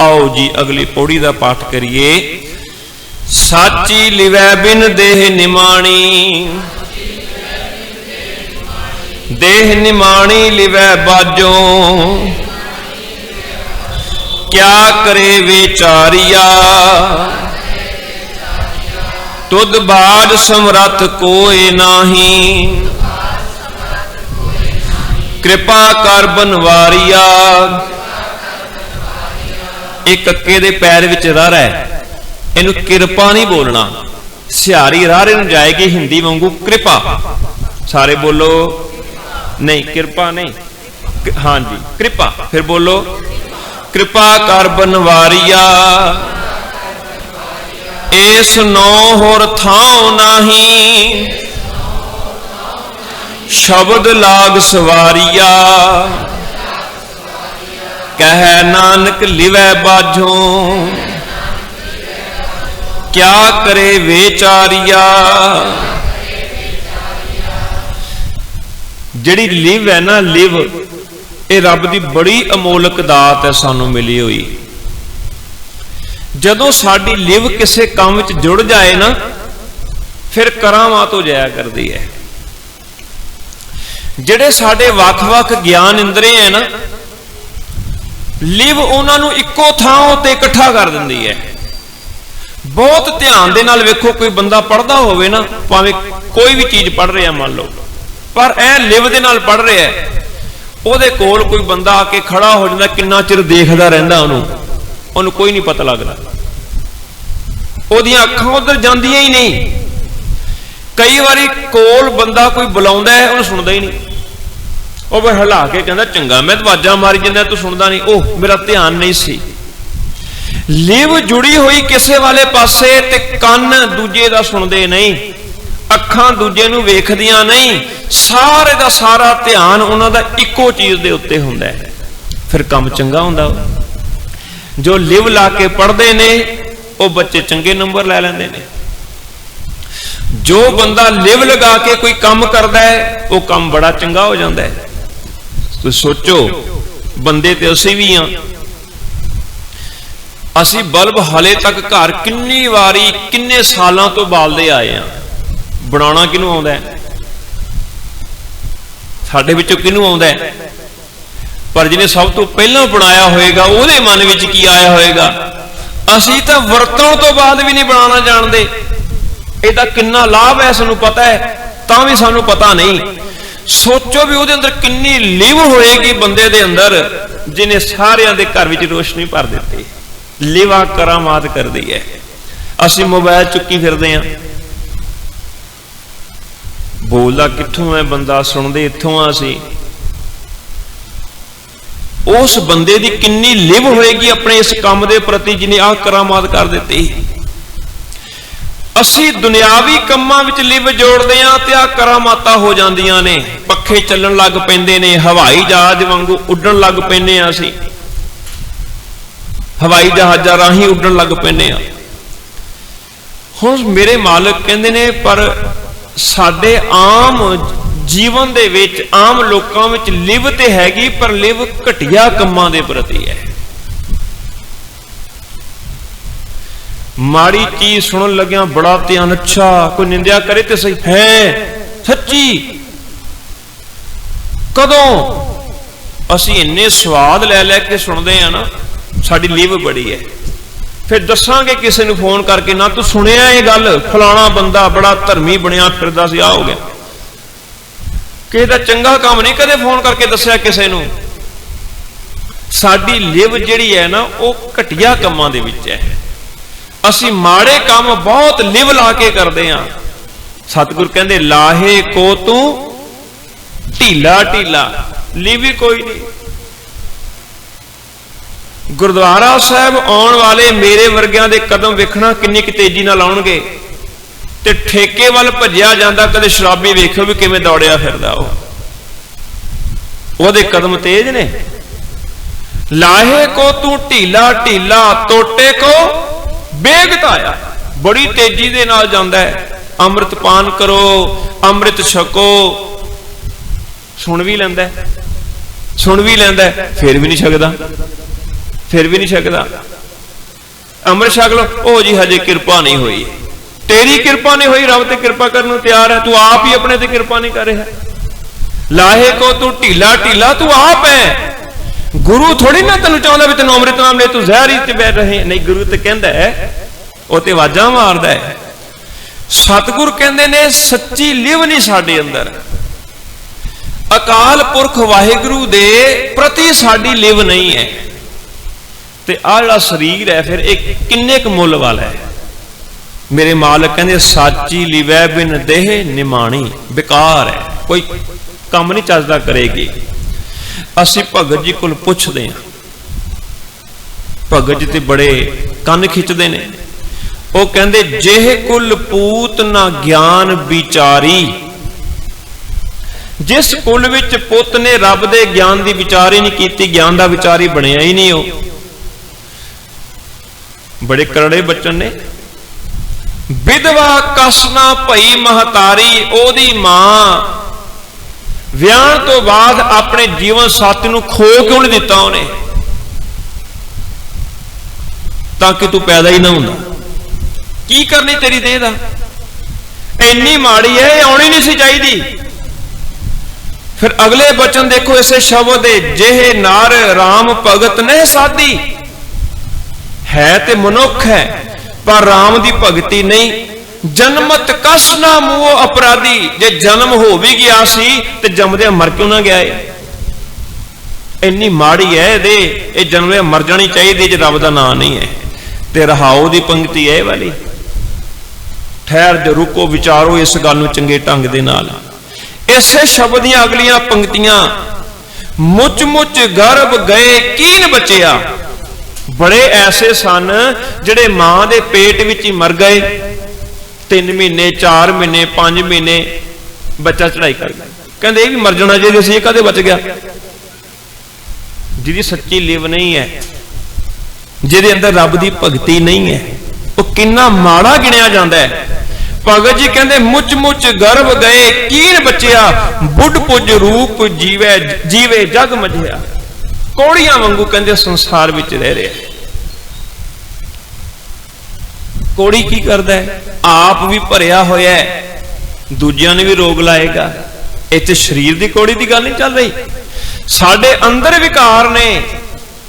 ਆਓ ਜੀ, ਅਗਲੀ ਪੌੜੀ ਦਾ ਪਾਠ ਕਰੀਏ। ਸਾਚੀ ਲਿਵੈ ਬਿਨ ਦੇਹ ਨਿਮਾਣੀ। ਦੇਹ ਨਿਮਾਣੀ ਲਿਵੈ ਬਾਜੋ। ਕਿਆ ਕਰੇ ਵਿਚਾਰੀਆ। ਤੁਧ ਬਾਜ ਸਮਰੱਥ ਕੋਏ ਨਾਹੀ। ਕਿਰਪਾ ਕਰ ਬਨਵਾਰੀਆ। ਇਹ ਕੱਕੇ ਦੇ ਪੈਰ ਵਿੱਚ ਰਰ ਹੈ। ਇਹਨੂੰ ਕਿਰਪਾ ਨਹੀਂ ਬੋਲਣਾ। ਸਿਹਾਰੀ ਰਾਰੇ ਨੂੰ ਜਾਏਗੀ, ਹਿੰਦੀ ਵਾਂਗੂ ਕਿਰਪਾ। ਸਾਰੇ ਬੋਲੋ, ਨਹੀਂ, ਕਿਰਪਾ ਨਹੀਂ। ਹਾਂਜੀ, ਕਿਰਪਾ। ਫਿਰ ਬੋਲੋ, ਕਿਰਪਾ ਕਰ ਬਨਵਾਰੀਆ। ਇਸ ਨੋ ਹੋਰ ਥਾਉ ਨਾਹੀ। ਸ਼ਬਦ ਲਾਗ ਸਵਾਰੀਆ। ਕਹਿ ਨਾਨਕ ਲਿਵੈ ਬਾਝੋ। ਕਿਆ ਕਰੇ ਵਿਚਾਰੀਆ। ਜਿਹੜੀ ਲਿਵ ਹੈ ਨਾ, ਲਿਵ, ਇਹ ਰੱਬ ਦੀ ਬੜੀ ਅਮੋਲਕ ਦਾਤ ਹੈ ਸਾਨੂੰ ਮਿਲੀ ਹੋਈ। ਜਦੋਂ ਸਾਡੀ ਲਿਵ ਕਿਸੇ ਕੰਮ ਵਿੱਚ ਜੁੜ ਜਾਏ ਨਾ, ਫਿਰ ਕਰਾਮਾਤ ਹੋ ਜਾਇਆ ਕਰਦੀ ਹੈ। ਜਿਹੜੇ ਸਾਡੇ ਵੱਖ-ਵੱਖ ਗਿਆਨ ਇੰਦਰੀ ਹੈ ਨਾ ਲਿਵ ਉਹਨਾਂ ਨੂੰ ਇੱਕੋ ਥਾਂ ਉੱਤੇ ਇਕੱਠਾ ਕਰ ਦਿੰਦੀ ਹੈ। ਬਹੁਤ ਧਿਆਨ ਦੇ ਨਾਲ ਵੇਖੋ, ਕੋਈ ਬੰਦਾ ਪੜਦਾ ਹੋਵੇ ਨਾ, ਭਾਵੇਂ ਕੋਈ ਵੀ ਚੀਜ਼ ਪੜ ਰਿਹਾ, ਮੰਨ ਲਓ। ਪਰ ਇਹ ਲਿਵ ਦੇ ਨਾਲ ਪੜ ਰਿਹਾ ਹੈ। ਉਹਦੇ ਕੋਲ ਕੋਈ ਬੰਦਾ ਆ ਕੇ ਖੜਾ ਹੋ ਜਾਂਦਾ, ਕਿੰਨਾ ਚਿਰ ਦੇਖਦਾ ਰਹਿੰਦਾ ਉਹਨੂੰ। ਉਹਨੂੰ ਕੋਈ ਨਹੀਂ ਪਤਾ ਲੱਗਦਾ। ਉਹਦੀਆਂ ਅੱਖਾਂ ਉਧਰ ਜਾਂਦੀਆਂ ਹੀ ਨਹੀਂ। ਕਈ ਵਾਰੀ ਕੋਲ ਬੰਦਾ ਕੋਈ ਬੁਲਾਉਂਦਾ ਹੈ, ਉਹਨੂੰ ਸੁਣਦਾ ਹੀ ਨਹੀਂ। ਉਹ ਫਿਰ ਹਿਲਾ ਕੇ ਕਹਿੰਦਾ, ਚੰਗਾ, ਮੈਂ ਦਵਾਜਾ ਮਾਰੀ ਜਾਂਦਾ, ਤੂੰ ਸੁਣਦਾ ਨਹੀਂ। ਉਹ ਮੇਰਾ ਧਿਆਨ ਨਹੀਂ ਸੀ। ਲਿਵ ਜੁੜੀ ਹੋਈ ਕਿਸੇ ਵਾਲੇ ਪਾਸੇ ਤੇ ਕੰਨ ਦੂਜੇ ਦਾ ਸੁਣਦੇ ਨਹੀਂ, ਅੱਖਾਂ ਦੂਜੇ ਨੂੰ ਵੇਖਦੀਆਂ ਨਹੀਂ, ਸਾਰੇ ਦਾ ਸਾਰਾ ਧਿਆਨ ਉਹਨਾਂ ਦਾ ਇੱਕੋ ਚੀਜ਼ ਦੇ ਉੱਤੇ ਹੁੰਦਾ ਹੈ। ਫਿਰ ਕੰਮ ਚੰਗਾ ਹੁੰਦਾ ਜੋ ਲਿਵ ਲਾ ਕੇ ਪੜ੍ਹਦੇ ਨੇ, ਉਹ ਬੱਚੇ ਚੰਗੇ ਨੰਬਰ ਲੈ ਲੈਂਦੇ ਨੇ। ਜੋ ਬੰਦਾ ਲਿਵ ਲਗਾ ਕੇ ਕੋਈ ਕੰਮ ਕਰਦਾ ਹੈ, ਉਹ ਕੰਮ ਬੜਾ ਚੰਗਾ ਹੋ ਜਾਂਦਾ ਹੈ। ਤੁਸੀਂ ਸੋਚੋ, ਬੰਦੇ ਤੇ ਅਸੀਂ ਵੀ ਆ। ਅਸੀਂ ਬਲਬ ਹਲੇ ਤੱਕ ਘਰ ਕਿੰਨੀ ਵਾਰੀ, ਕਿੰਨੇ ਸਾਲਾਂ ਤੋਂ ਬਾਲਦੇ ਆਏ ਆ। ਬਣਾਉਣਾ ਕਿਹਨੂੰ ਆਉਂਦਾ ਹੈ? ਸਾਡੇ ਵਿੱਚੋਂ ਕਿਹਨੂੰ ਆਉਂਦਾ ਹੈ? ਪਰ ਜਿਹਨੇ ਸਭ ਤੋਂ ਪਹਿਲਾਂ ਬਣਾਇਆ ਹੋਏਗਾ, ਉਹਦੇ ਮਨ ਵਿੱਚ ਕੀ ਆਇਆ ਹੋਏਗਾ? ਅਸੀਂ ਤਾਂ ਵਰਤੋਂ ਤੋਂ ਬਾਅਦ ਵੀ ਨਹੀਂ ਬਣਾਉਣਾ ਜਾਣਦੇ। ਇਹਦਾ ਕਿੰਨਾ ਲਾਭ ਹੈ ਸਾਨੂੰ ਪਤਾ ਹੈ, ਤਾਂ ਵੀ ਸਾਨੂੰ ਪਤਾ ਨਹੀਂ। ਸੋਚੋ ਵੀ ਉਹਦੇ ਅੰਦਰ ਕਿੰਨੀ ਲਿਵ ਹੋਏਗੀ ਬੰਦੇ ਦੇ ਅੰਦਰ, ਜਿਹਨੇ ਸਾਰਿਆਂ ਦੇ ਘਰ ਵਿੱਚ ਰੋਸ਼ਨੀ ਭਰ ਦਿੱਤੀ। ਲਿਵਾ ਕਰਾਮਾਤ ਕਰਦੀ ਹੈ। ਅਸੀਂ ਮੋਬਾਈਲ ਚੁੱਕੀ ਫਿਰਦੇ ਆਂ ਬੋਲਦਾ ਕਿੱਥੋਂ ਹੈ ਬੰਦਾ, ਸੁਣਦੇ ਇੱਥੋਂ ਆ ਅਸੀਂ। ਉਸ ਬੰਦੇ ਦੀ ਕਿੰਨੀ ਲਿਵ ਹੋਏਗੀ ਆਪਣੇ ਇਸ ਕੰਮ ਦੇ ਪ੍ਰਤੀ ਜਿਹਨੇ ਆਹ ਕਰਾਮਾਤ ਕਰ ਦਿੱਤੀ। ਅਸੀਂ ਦੁਨਿਆਵੀ ਕੰਮਾਂ ਵਿੱਚ ਲਿਵ ਜੋੜਦੇ ਆਂ ਤੇ ਆ ਕਰਾਮਾਤਾਂ ਹੋ ਜਾਂਦੀਆਂ ਨੇ। ਪੱਖੇ ਚੱਲਣ ਲੱਗ ਪੈਂਦੇ ਨੇ, ਹਵਾਈ ਜਹਾਜ਼ ਵਾਂਗੂ ਉੱਡਣ ਲੱਗ ਪੈਂਦੇ ਆ ਅਸੀਂ। ਹਵਾਈ ਜਹਾਜ਼ਾਂ ਰਾਹੀਂ ਉੱਡਣ ਲੱਗ ਪੈਂਦੇ ਆ। ਹੁਣ ਮੇਰੇ ਮਾਲਕ ਕਹਿੰਦੇ ਨੇ, ਪਰ ਸਾਡੇ ਆਮ ਜੀਵਨ ਦੇ ਵਿੱਚ, ਆਮ ਲੋਕਾਂ ਵਿੱਚ ਲਿਵ ਤੇ ਹੈਗੀ, ਪਰ ਲਿਵ ਘਟਿਆ ਕੰਮਾਂ ਦੇ ਪ੍ਰਤੀ ਹੈ। ਮਾੜੀ ਚੀਜ਼ ਸੁਣਨ ਲੱਗਿਆ ਬੜਾ ਧਿਆਨ, ਅੱਛਾ, ਕੋਈ ਨਿੰਦਿਆ ਕਰੇ ਤੇ ਸਹੀ। ਹੈ, ਸੱਚੀ। ਕਦੋਂ? ਅਸੀਂ ਇੰਨੇ ਸਵਾਦ ਲੈ ਲੈ ਕੇ ਸੁਣਦੇ ਆ ਨਾ, ਸਾਡੀ ਲਿਵ ਬੜੀ ਹੈ। ਫਿਰ ਦੱਸਾਂਗੇ ਕਿਸੇ ਨੂੰ ਫੋਨ ਕਰਕੇ, ਨਾ ਤੂੰ ਸੁਣਿਆ ਇਹ ਗੱਲ? ਫਲਾਣਾ ਬੰਦਾ ਬੜਾ ਧਰਮੀ ਬਣਿਆ ਫਿਰਦਾ ਸੀ ਆ ਹੋ ਗਿਆ। ਕਿਸੇ ਦਾ ਚੰਗਾ ਕੰਮ ਨਹੀਂ ਕਦੇ ਫੋਨ ਕਰਕੇ ਦੱਸਿਆ ਕਿਸੇ ਨੂੰ। ਸਾਡੀ ਲਿਵ ਜਿਹੜੀ ਹੈ ਨਾ, ਉਹ ਘਟੀਆ ਕੰਮਾਂ ਦੇ ਵਿੱਚ ਹੈ। ਅਸੀਂ ਮਾੜੇ ਕੰਮ ਬਹੁਤ ਲਿਵ ਲਾ ਕੇ ਕਰਦੇ ਆ। ਸਤਿਗੁਰ ਕਹਿੰਦੇ, ਲਾਹੇ ਕੋ ਤੂੰ ਢੀਲਾ ਢੀਲਾ, ਲਿਵ ਹੀ ਕੋਈ ਨਹੀਂ ਗੁਰਦੁਆਰਾ ਸਾਹਿਬ ਆਉਣ ਵਾਲੇ ਮੇਰੇ ਵਰਗਿਆਂ ਦੇ ਕਦਮ ਵੇਖਣਾ ਕਿੰਨੀ ਕੁ ਤੇਜ਼ੀ ਨਾਲ ਆਉਣਗੇ ਤੇ ਠੇਕੇ ਵੱਲ ਭੱਜਿਆ ਜਾਂਦਾ ਕਦੇ ਸ਼ਰਾਬੀ ਵੇਖੋ ਵੀ ਕਿਵੇਂ ਦੌੜਿਆ ਫਿਰਦਾ ਉਹ। ਉਹਦੇ ਕਦਮ ਤੇਜ਼ ਨੇ। ਲਾਹੇ ਕੋ ਤੂੰ ਢੀਲਾ ਢੀਲਾ ਟੋਟੇ ਕੋ ਬੇਗਤਾਇਆ ਬੜੀ ਤੇਜ਼ੀ ਦੇ ਨਾਲ ਜਾਂਦਾ ਹੈ। ਅੰਮ੍ਰਿਤ ਪਾਨ ਕਰੋ, ਅੰਮ੍ਰਿਤ ਛਕੋ। ਸੁਣ ਵੀ ਲੈਂਦਾ ਸੁਣ ਵੀ ਲੈਂਦਾ ਫਿਰ ਵੀ ਨਹੀਂ ਛਕਦਾ। ਫਿਰ ਵੀ ਨਹੀਂ ਛਕਦਾ। ਅੰਮ੍ਰਿਤ ਛਕ ਲੋ ਉਹ ਜੀ ਹਜੇ ਕਿਰਪਾ ਨਹੀਂ ਹੋਈ। ਤੇਰੀ ਕਿਰਪਾ ਨਹੀਂ ਹੋਈ। ਰੱਬ ਤੇ ਕਿਰਪਾ ਕਰਨ ਨੂੰ ਤਿਆਰ ਹੈ। ਤੂੰ ਆਪ ਹੀ ਆਪਣੇ ਤੇ ਕਿਰਪਾ ਨਹੀਂ ਕਰ ਰਿਹਾ। ਲਾਹੇ ਕੋ ਤੂੰ ਢੀਲਾ ਢੀਲਾ ਤੂੰ ਆਪ ਹੈ। ਗੁਰੂ ਥੋੜੀ ਨਾ ਤੈਨੂੰ ਚਾਹੁੰਦਾ ਵੀ ਤੈਨੂੰ ਅੰਮ੍ਰਿਤ ਨਾਮ ਲੈ ਤੂੰ ਜ਼ਹਿਰ ਹੀ ਤੇ ਬੈਠ ਰਹੇ। ਨਹੀਂ, ਗੁਰੂ ਤੇ ਕਹਿੰਦਾ ਹੈ, ਉਹ ਤੇ ਆਵਾਜ਼ਾਂ ਮਾਰਦਾ ਹੈ। ਸਤਿਗੁਰ ਕਹਿੰਦੇ ਨੇ, ਸੱਚੀ ਲਿਵ ਨਹੀਂ ਸਾਡੇ ਅੰਦਰ। ਅਕਾਲ ਪੁਰਖ ਵਾਹਿਗੁਰੂ ਦੇ ਪ੍ਰਤੀ ਸਾਡੀ ਲਿਵ ਨਹੀਂ ਹੈ। ਤੇ ਆਹ ਜਿਹੜਾ ਸਰੀਰ ਹੈ, ਫਿਰ ਇਹ ਕਿੰਨੇ ਕੁ ਮੁੱਲ ਵਾਲਾ ਹੈ। ਮੇਰੇ ਮਾਲਕ ਕਹਿੰਦੇ, ਸਾਚੀ ਲਿਵੈ ਬਿਨ ਦੇਹ ਨਿਮਾਣੀ, ਬੇਕਾਰ ਹੈ। ਕੋਈ ਕੰਮ ਨਹੀਂ ਚੱਜਦਾ ਕਰੇਗੀ। ਅਸੀਂ ਭਗਤ ਜੀ ਕੋਲ ਪੁੱਛਦੇ ਹਾਂ। ਭਗਤ ਜੀ ਤੇ ਬੜੇ ਕੰਨ ਖਿੱਚਦੇ ਨੇ। ਉਹ ਕਹਿੰਦੇ, ਜਿਹ ਕੁਲ ਪੂਤ ਨਾ ਗਿਆਨ ਵਿਚਾਰੀ, ਜਿਸ ਕੁਲ ਵਿੱਚ ਪੁੱਤ ਨੇ ਰੱਬ ਦੇ ਗਿਆਨ ਦੀ ਵਿਚਾਰ ਹੀ ਨਹੀਂ ਕੀਤੀ, ਗਿਆਨ ਦਾ ਵਿਚਾਰ ਹੀ ਬਣਿਆ ਹੀ ਨਹੀਂ ਉਹ। ਬੜੇ ਕਰੜੇ ਬੱਚਨ ਨੇ। ਵਿਧਵਾ ਕਸਨਾ ਭਈ ਮਹਤਾਰੀ, ਉਹਦੀ ਮਾਂ ਵਿਆਹ ਤੋਂ ਬਾਅਦ ਆਪਣੇ ਜੀਵਨ ਸਾਥੀ ਨੂੰ ਖੋ ਕਿਉਂ ਨਹੀਂ ਦਿੱਤਾ ਉਹਨੇ? ਤਾਂ ਕਿ ਤੂੰ ਪੈਦਾ ਹੀ ਨਾ ਹੁੰਦਾ। ਕੀ ਕਰਨੀ ਤੇਰੀ ਦੇਹ ਦਾ? ਇੰਨੀ ਮਾੜੀ ਹੈ ਇਹ ਆਉਣੀ ਨਹੀਂ ਸੀ ਚਾਹੀਦੀ। ਫਿਰ ਅਗਲੇ ਬਚਨ ਦੇਖੋ, ਇਸੇ ਸ਼ਬਦ ਦੇ, ਜਿਹੇ ਨਾਰ RAM ਭਗਤ ਨਹੀਂ ਸਾਦੀ ਹੈ ਤੇ ਮਨੁੱਖ ਹੈ, ਪਰ RAM ਦੀ ਭਗਤੀ ਨਹੀਂ। ਜਨਮਤ ਕਸ ਨਾ ਮੂਹ ਅਪਰਾਧੀ। ਜੇ ਜਨਮ ਹੋ ਵੀ ਗਿਆ ਸੀ, ਤੇ ਜੰਮਦੇ ਮਰ ਕਿਉਂ ਨਾ ਗਿਆ ਏ? ਇੰਨੀ ਮਾੜੀ ਹੈ ਇਹਦੇ, ਇਹ ਜਨਮਦੇ ਮਰ ਜਾਣੀ ਚਾਹੀਦੀ ਜੇ ਰੱਬ ਦਾ ਨਾਂ ਨਹੀਂ ਹੈ ਤੇ ਰਹਾਉ ਦੀ ਪੰਕਤੀ ਹੈ ਇਹ ਵਾਲੀ। ਠਹਿਰ ਜੋ ਰੁਕੋ, ਵਿਚਾਰੋ ਇਸ ਗੱਲ ਨੂੰ ਚੰਗੇ ਢੰਗ ਦੇ ਨਾਲ। ਇਸੇ ਸ਼ਬਦ ਦੀਆਂ ਅਗਲੀਆਂ ਪੰਕਤੀਆਂ ਮੁੱਚ ਮੁੱਚ ਗਰਭ ਗਏ ਕੀਨ ਬਚਿਆ। ਬੜੇ ਐਸੇ ਸਨ ਜਿਹੜੇ ਮਾਂ ਦੇ ਪੇਟ ਵਿੱਚ ਹੀ ਮਰ ਗਏ। 3 ਮਹੀਨੇ 4 ਮਹੀਨੇ 5 ਮਹੀਨੇ ਬੱਚਾ ਚੜਾਈ ਕਰਦਾ ਕਹਿੰਦੇ ਇਹ ਵੀ ਮਰ ਜਾਣਾ ਚਾਹੀਦਾ ਸੀ ਇਹ ਕਦੇ ਬਚ ਗਿਆ? ਜਿਹਦੀ ਸੱਚੀ ਲਿਵ ਨਹੀਂ ਹੈ, ਜਿਹਦੇ ਅੰਦਰ ਰੱਬ ਦੀ ਭਗਤੀ ਨਹੀਂ ਹੈ, ਉਹ ਕਿੰਨਾ ਮਾੜਾ ਗਿਣਿਆ ਜਾਂਦਾ ਹੈ। ਭਗਤ ਜੀ ਕਹਿੰਦੇ, ਮੁੱਚ ਮੁੱਚ ਗਰਭ ਗਏ, ਕੀਨ ਬਚਿਆ, ਬੁੱਢ ਪੁੱਜ ਰੂਪ ਜੀਵੇ ਜੀਵੇ ਜਗ ਮਝਿਆ। ਕੋੜੀਆਂ ਵਾਂਗੂ ਕਹਿੰਦੇ ਸੰਸਾਰ ਵਿੱਚ ਰਹਿ ਰਿਹਾ ਕੋੜੀ ਕੀ ਕਰਦਾ ਹੈ? ਆਪ ਵੀ ਭਰਿਆ ਹੋਇਆ ਹੈ। ਦੂਜਿਆਂ ਨੇ ਵੀ ਰੋਗ ਲਾਏਗਾ। ਇੱਥੇ ਸਰੀਰ ਦੀ ਕੋੜੀ ਦੀ ਗੱਲ ਨਹੀਂ ਚੱਲ ਰਹੀ। ਸਾਡੇ ਅੰਦਰ ਵਿਕਾਰ ਨੇ।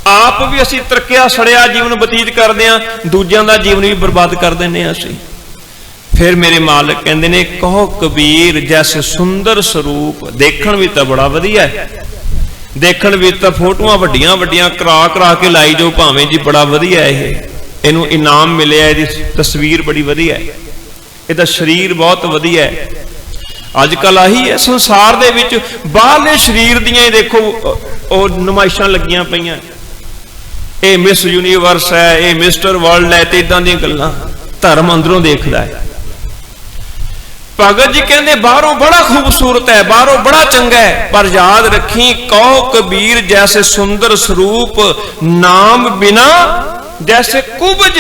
ਆਪ ਵੀ ਅਸੀਂ ਤਰਕਿਆ, ਸੜਿਆ ਜੀਵਨ ਬਤੀਤ ਕਰਦੇ ਆ ਦੂਜਿਆਂ ਦਾ ਜੀਵਨ ਵੀ ਬਰਬਾਦ ਕਰ ਦਿੰਨੇ ਆ ਅਸੀਂ। ਫਿਰ ਮੇਰੇ ਮਾਲਕ ਕਹਿੰਦੇ ਨੇ, ਕਹੋ ਕਬੀਰ, ਜੈਸੇ ਸੁੰਦਰ ਸਰੂਪ। ਦੇਖਣ ਵੀ ਤਾਂ ਬੜਾ ਵਧੀਆ ਹੈ। ਦੇਖਣ ਵਿੱਚ ਤਾਂ ਫੋਟੋਆਂ ਵੱਡੀਆਂ ਵੱਡੀਆਂ ਕਰਾ ਕਰਾ ਕੇ ਲਾਈ ਜੋ ਭਾਵੇਂ ਜੀ ਬੜਾ ਵਧੀਆ ਇਹ। ਇਹਨੂੰ ਇਨਾਮ ਮਿਲਿਆ, ਇਹਦੀ ਤਸਵੀਰ ਬੜੀ ਵਧੀਆ ਹੈ। ਇਹਦਾ ਸਰੀਰ ਬਹੁਤ ਵਧੀਆ ਹੈ। ਅੱਜ ਕੱਲ ਆਹੀ ਹੈ, ਸੰਸਾਰ ਦੇ ਵਿੱਚ ਬਾਹਰਲੇ ਸਰੀਰ ਦੀਆਂ ਹੀ ਦੇਖੋ, ਉਹ ਨੁਮਾਇਸ਼ਾਂ ਲੱਗੀਆਂ ਪਈਆਂ। ਇਹ ਮਿਸ ਯੂਨੀਵਰਸ ਹੈ, ਇਹ ਮਿਸਟਰ ਵਰਲਡ ਹੈ, ਤੇ ਇਦਾਂ ਦੀਆਂ ਗੱਲਾਂ ਧਰਮ ਅੰਦਰੋਂ ਦੇਖਦਾ ਹੈ। ਭਗਤ ਜੀ ਕਹਿੰਦੇ, ਬਾਹਰੋਂ ਬੜਾ ਖੂਬਸੂਰਤ ਹੈ, ਬਾਹਰੋਂ ਬੜਾ ਚੰਗਾ ਹੈ, ਪਰ ਯਾਦ ਰੱਖੀ, ਕਉ ਕਬੀਰ ਜੈਸੇ ਸੁੰਦਰ ਸਰੂਪ, ਨਾਮ ਬਿਨਾ ਜੈਸੇ ਕੁਬਜ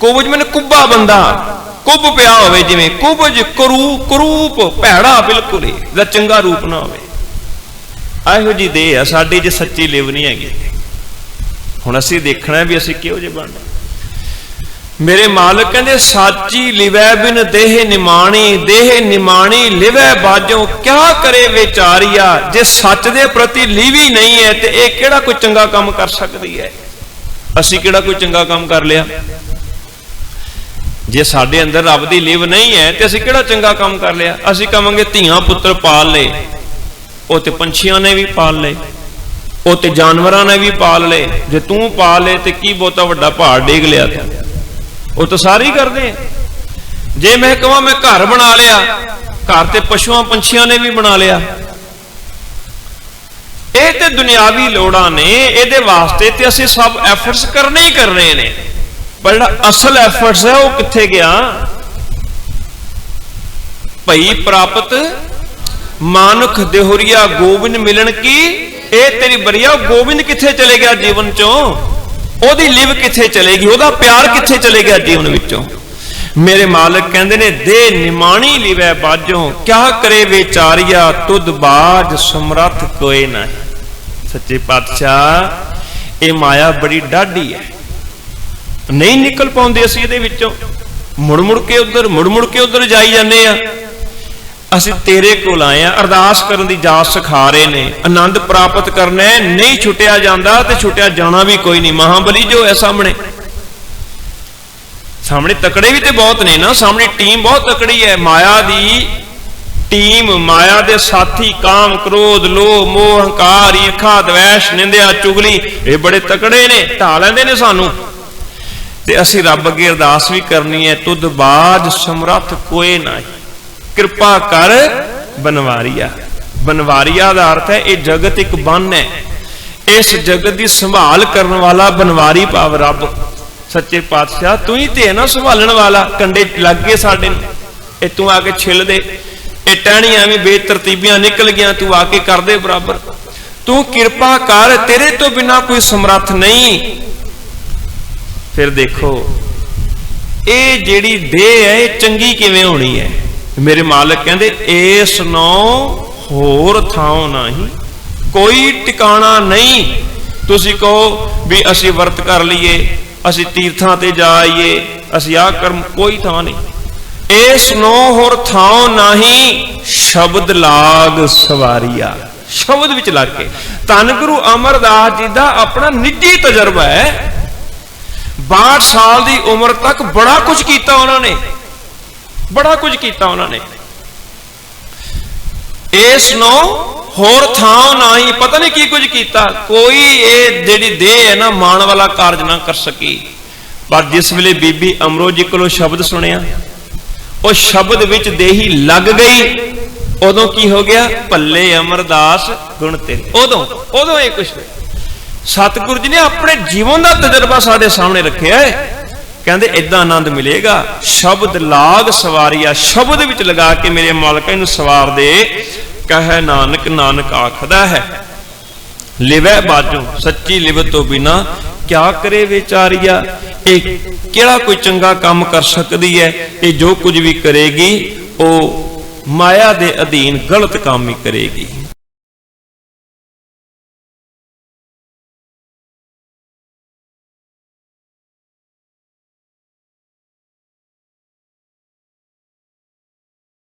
ਕੁਬਜ ਮਨ ਕੁੱਬਾ ਬੰਦਾ। ਕੁੱਬ ਪਿਆ ਹੋਵੇ ਜਿਵੇਂ ਕੁਬਜ, ਕਰੂ, ਕਰੂਪ, ਭੈੜਾ ਬਿਲਕੁਲ ਹੀ ਦਾ ਚੰਗਾ ਰੂਪ ਨਾ ਹੋਵੇ। ਆਹੋ ਜੀ ਦੇ ਆ, ਸਾਡੀ ਜੇ ਸੱਚੀ ਲਿਵ ਨਹੀਂ ਹੈਗੀ। ਹੁਣ ਅਸੀਂ ਦੇਖਣਾ ਵੀ ਅਸੀਂ ਕਿਹੋ ਜਿਹੇ ਬਣਨਾ। ਮੇਰੇ ਮਾਲਕ ਕਹਿੰਦੇ, ਸਾਚੀ ਲਿਵੈ ਬਿਨ ਦੇਹ ਨਿਮਾਣੀ ਦੇਹ ਨਿਮਾਣੀ ਲਿਵੈ ਬਾਜੋ ਕਿਆ ਕਰੇ ਵਿਚਾਰੀਆ, ਜੇ ਸੱਚ ਦੇ ਪ੍ਰਤੀ ਲੀਵੀ ਨਹੀਂ ਹੈ ਤੇ ਇਹ ਕਿਹੜਾ ਕੋਈ ਚੰਗਾ ਕੰਮ ਕਰ ਸਕਦੀ ਹੈ? ਅਸੀਂ ਕਿਹੜਾ ਕੋਈ ਚੰਗਾ ਕੰਮ ਕਰ ਲਿਆ? ਜੇ ਸਾਡੇ ਅੰਦਰ ਰੱਬ ਦੀ ਲਿਵ ਨਹੀਂ ਹੈ ਤੇ ਅਸੀਂ ਕਿਹੜਾ ਚੰਗਾ ਕੰਮ ਕਰ ਲਿਆ? ਅਸੀਂ ਕਵਾਂਗੇ ਧੀਆਂ ਪੁੱਤਰ ਪਾਲ ਲਏ, ਉਹ ਤੇ ਪੰਛੀਆਂ ਨੇ ਵੀ ਪਾਲ ਲਏ, ਉਹ ਤੇ ਜਾਨਵਰਾਂ ਨੇ ਵੀ ਪਾਲ ਲਏ। ਜੇ ਤੂੰ ਪਾਲ ਲਏ ਤੇ ਕੀ ਬਹੁਤਾ ਵੱਡਾ ਪਹਾੜ ਡੇਗ ਲਿਆ ਤੂੰ? ਉਹ ਤਾਂ ਸਾਰੇ ਹੀ ਕਰਦੇ ਜੇ ਮੈਂ ਕਹਾਂ ਮੈਂ ਘਰ ਬਣਾ ਲਿਆ, ਘਰ ਤੇ ਪਸ਼ੂਆਂ ਪੰਛੀਆਂ ਨੇ ਵੀ ਬਣਾ ਲਿਆ ਇਹ ਤੇ ਦੁਨਿਆਵੀ ਲੋੜਾਂ ਨੇ, ਇਹਦੇ ਵਾਸਤੇ ਤੇ ਅਸੀਂ ਸਭ ਐਫਰਟਸ ਕਰਨੇ ਹੀ ਕਰਨੇ ਨੇ। ਪਰ ਜਿਹੜਾ ਅਸਲ ਐਫਰਟਸ ਹੈ, ਉਹ ਕਿੱਥੇ ਗਿਆ? ਭਈ ਪ੍ਰਾਪਤ ਮਾਨੁਖ ਦੇਹੁਰੀਆ ਗੋਬਿੰਦ ਮਿਲਣ ਕੀ? ਇਹ ਤੇਰੀ ਬਰੀਆ ਗੋਬਿੰਦ ਕਿੱਥੇ ਚਲੇ ਗਿਆ ਜੀਵਨ ਚੋਂ? ਉਹਦੀ ਲਿਵ ਕਿੱਥੇ ਚਲੇਗੀ ਉਹਦਾ ਪਿਆਰ ਕਿੱਥੇ ਚਲੇ ਗਿਆ ਜੀਵਨ ਵਿੱਚੋਂ? ਮੇਰੇ ਮਾਲਕ ਕਹਿੰਦੇ ਨੇ, ਦੇ ਨਿਮਾਣੀ ਲਿਵੈ ਬਾਜੋਂ ਕਿਆ ਕਰੇ ਵਿਚਾਰੀਆ, ਤੁਧ ਬਾਜ ਸਮਰੱਥ ਕੋਏ ਨਹੀਂ। ਸੱਚੇ ਪਾਤਸ਼ਾਹ, ਇਹ ਮਾਇਆ ਬੜੀ ਡਾਢੀ ਹੈ। ਨਹੀਂ ਨਿਕਲ ਪਾਉਂਦੇ ਅਸੀਂ ਇਹਦੇ ਵਿੱਚੋਂ। ਮੁੜ ਮੁੜ ਕੇ ਉਧਰ ਮੁੜ ਮੁੜ ਕੇ ਉਧਰ ਜਾਈ ਜਾਂਦੇ ਆ। ਅਸੀਂ ਤੇਰੇ ਕੋਲ ਆਏ ਆ, ਅਰਦਾਸ ਕਰਨ ਦੀ ਜਾਚ ਸਿਖਾ ਰਹੇ ਨੇ। ਆਨੰਦ ਪ੍ਰਾਪਤ ਕਰਨਾ ਨਹੀਂ ਛੁੱਟਿਆ ਜਾਂਦਾ ਤੇ ਛੁੱਟਿਆ ਜਾਣਾ ਵੀ ਕੋਈ ਨਹੀਂ। ਮਹਾਬਲੀ ਜੋ ਹੈ ਸਾਹਮਣੇ। ਸਾਹਮਣੇ ਤਕੜੇ ਵੀ ਤੇ ਬਹੁਤ ਨੇ ਨਾ, ਸਾਹਮਣੇ ਟੀਮ ਬਹੁਤ ਤਕੜੀ ਹੈ। ਮਾਇਆ ਦੀ ਟੀਮ ਮਾਇਆ ਦੇ ਸਾਥੀ, ਕਾਮ, ਕ੍ਰੋਧ, ਲੋਭ, ਮੋਹ, ਹੰਕਾਰ, ਈਰਖਾ, ਦਵੈਸ਼, ਨਿੰਦਿਆ, ਚੁਗਲੀ, ਇਹ ਬੜੇ ਤਕੜੇ ਨੇ ਢਾ ਲੈਂਦੇ ਨੇ ਸਾਨੂੰ। ਤੇ ਅਸੀਂ ਰੱਬ ਅੱਗੇ ਅਰਦਾਸ ਵੀ ਕਰਨੀ ਹੈ, ਤੁਧ ਬਾਜ ਸਮਰੱਥ ਕੋਏ ਨਹੀਂ। ਕਿਰਪਾ ਕਰ ਬਨਵਾਰੀਆ। ਬਨਵਾਰੀਆ ਦਾ ਅਰਥ ਹੈ, ਇਹ ਜਗਤ ਇੱਕ ਬੰਨ ਹੈ। ਇਸ ਜਗਤ ਦੀ ਸੰਭਾਲ ਕਰਨ ਵਾਲਾ ਬਨਵਾਰੀ ਭਾਵ ਰੱਬ। ਸੱਚੇ ਪਾਤਸ਼ਾਹ, ਤੂੰ ਹੀ ਤੇ ਹੈ ਨਾ ਸੰਭਾਲਣ ਵਾਲਾ, ਕੰਡੇ ਲੱਗ ਗਏ ਸਾਡੇ ਨੂੰ। ਇਹ ਤੂੰ ਆ ਕੇ ਛਿੱਲ ਦੇ। ਇਹ ਟਹਿਣੀਆਂ ਐਵੇਂ ਬੇਤਰਤੀਬੀਆਂ ਨਿਕਲ ਗਈਆਂ, ਤੂੰ ਆ ਕੇ ਕਰ ਦੇ ਬਰਾਬਰ। ਤੂੰ ਕਿਰਪਾ ਕਰ, ਤੇਰੇ ਤੋਂ ਬਿਨਾ ਕੋਈ ਸਮਰੱਥ ਨਹੀਂ। ਫਿਰ ਦੇਖੋ, ਇਹ ਜਿਹੜੀ ਦੇਹ ਹੈ, ਇਹ ਚੰਗੀ ਕਿਵੇਂ ਹੋਣੀ ਹੈ? ਮੇਰੇ ਮਾਲਕ ਕਹਿੰਦੇ, ਇਸ ਨੂੰ ਹੋਰ ਥਾਂ ਨਹੀਂ, ਕੋਈ ਟਿਕਾਣਾ ਨਹੀਂ। ਤੁਸੀਂ ਕਹੋ ਵੀ ਅਸੀਂ ਵਰਤ ਕਰ ਲਈਏ, ਅਸੀਂ ਤੀਰਥਾਂ ਤੇ ਜਾ ਆਈਏ, ਅਸੀਂ ਆਹ ਕਰਮ ਕੋਈ ਥਾਂ ਨਹੀਂ। ਇਸ ਨੂੰ ਹੋਰ ਥਾਂ ਨਹੀਂ ਸ਼ਬਦ ਲਾਗ ਸਵਾਰੀਆ। ਸ਼ਬਦ ਵਿੱਚ ਲੱਗ ਕੇ, ਧੰਨ ਗੁਰੂ ਅਮਰਦਾਸ ਜੀ ਦਾ ਆਪਣਾ ਨਿੱਜੀ ਤਜਰਬਾ ਹੈ। 62 ਸਾਲ ਦੀ ਉਮਰ ਤੱਕ ਬੜਾ ਕੁਝ ਕੀਤਾ ਉਹਨਾਂ ਨੇ। ਬੜਾ ਕੁਝ ਕੀਤਾ ਉਹਨਾਂ ਨੇ। ਇਸ ਨੂੰ ਹੋਰ ਥਾਂ ਨਾ ਹੀ ਪਤਾ ਨਹੀਂ ਕੀ ਕੁਝ ਕੀਤਾ। ਕੋਈ ਇਹ ਜਿਹੜੀ ਦੇਹ ਹੈ ਨਾ, ਮਾਣ ਵਾਲਾ ਕਾਰਜ ਨਾ ਕਰ ਸਕੀ। ਪਰ ਜਿਸ ਵੇਲੇ ਬੀਬੀ ਅਮਰੋ ਜੀ ਕੋਲੋਂ ਸ਼ਬਦ ਸੁਣਿਆ ਉਹ ਸ਼ਬਦ ਵਿੱਚ ਦੇਹੀ ਲੱਗ ਗਈ। ਉਦੋਂ ਕੀ ਹੋ ਗਿਆ? ਭੱਲੇ ਅਮਰਦਾਸ ਗੁਣ ਤੇ ਉਦੋਂ ਉਦੋਂ ਇਹ ਕੁਝ ਸਤਿਗੁਰੂ ਜੀ ਨੇ ਆਪਣੇ ਜੀਵਨ ਦਾ ਤਜਰਬਾ ਸਾਡੇ ਸਾਹਮਣੇ ਰੱਖਿਆ ਹੈ। ਕਹਿੰਦੇ ਇਦਾਂ ਆਨੰਦ ਮਿਲੇਗਾ। ਸ਼ਬਦ ਲਾਗ ਸਵਾਰੀਆ ਸ਼ਬਦ ਵਿੱਚ ਲਗਾ ਕੇ ਮੇਰੇ ਮਾਲਕ ਇਹਨੂੰ ਸਵਾਰ ਦੇ। ਕਹੈ, ਨਾਨਕ ਨਾਨਕ ਆਖਦਾ ਹੈ। ਲਿਵੈ ਬਾਜੂ, ਸੱਚੀ ਲਿਵ ਤੋਂ ਬਿਨਾ। ਕਿਆ ਕਰੇ ਵਿਚਾਰੀਆ? ਇਹ ਕਿਹੜਾ ਕੋਈ ਚੰਗਾ ਕੰਮ ਕਰ ਸਕਦੀ ਹੈ ਇਹ ਜੋ ਕੁਝ ਵੀ ਕਰੇਗੀ, ਉਹ ਮਾਇਆ ਦੇ ਅਧੀਨ ਗਲਤ ਕੰਮ ਹੀ ਕਰੇਗੀ।